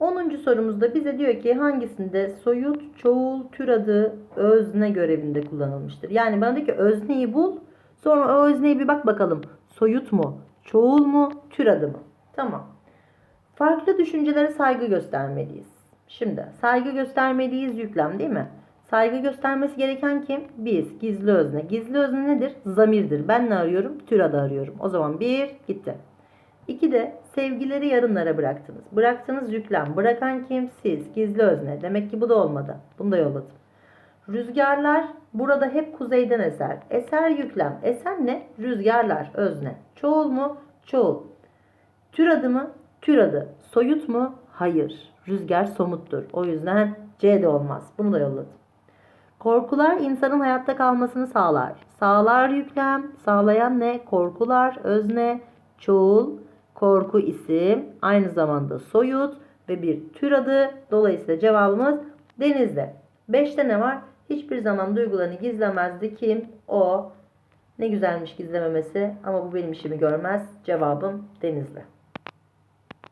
10. sorumuzda bize diyor ki hangisinde soyut, çoğul, tür adı özne görevinde kullanılmıştır. Yani bana diyor ki özneyi bul. Sonra o özneye bir bak bakalım. Soyut mu, çoğul mu, tür adı mı? Tamam. Farklı düşüncelere saygı göstermeliyiz. Şimdi saygı göstermeliyiz yüklem değil mi? Saygı göstermesi gereken kim? Biz. Gizli özne. Gizli özne nedir? Zamirdir. Ben ne arıyorum? Tür adı arıyorum. O zaman bir gitti. İki de sevgileri yarınlara bıraktınız. Bıraktığınız yüklem. Bırakan kim? Siz. Gizli özne. Demek ki bu da olmadı. Bunu da yolladım. Rüzgarlar burada hep kuzeyden eser. Eser yüklem. Esen ne? Rüzgarlar. Özne. Çoğul mu? Çoğul. Tür adı mı? Tür adı. Soyut mu? Hayır. Rüzgar somuttur. O yüzden C de olmaz. Bunu da yolladım. Korkular insanın hayatta kalmasını sağlar. Sağlar yüklem. Sağlayan ne? Korkular. Özne. Çoğul. Korku isim. Aynı zamanda soyut ve bir tür adı. Dolayısıyla cevabımız denizde. Beşte ne var? Hiçbir zaman duygularını gizlemezdi. Kim? O. Ne güzelmiş gizlememesi ama bu benim işimi görmez. Cevabım denizde.